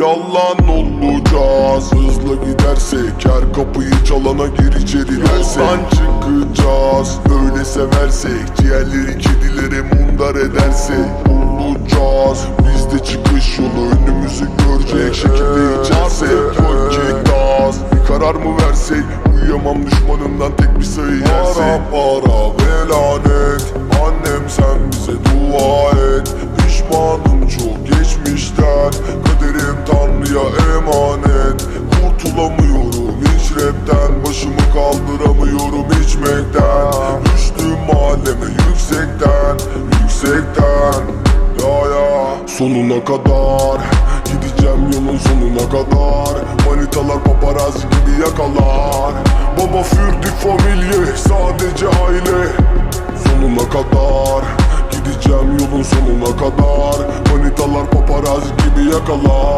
yalan olacağız. Hızla gidersek her kapıyı çalana gir içeri dersek. Yoldan çıkacağız. Öyle seversek Ciğerleri kedilere mundar edersek. Olacağız. Bizde çıkış yolu önümüzü görecek şekilde içersek. Vakit az bir karar mı versek? Uyuyamam düşmanımdan tek bir sayı yersek. Para para içmekten Düştüm mahalleme yüksekten Yüksekten. Ya ya. Sonuna kadar Gideceğim yolun sonuna kadar. Manitalar paparazzi gibi yakalar. Baba fürdük familye sadece aile. Sonuna kadar Gideceğim yolun sonuna kadar. Manitalar paparazzi gibi yakalar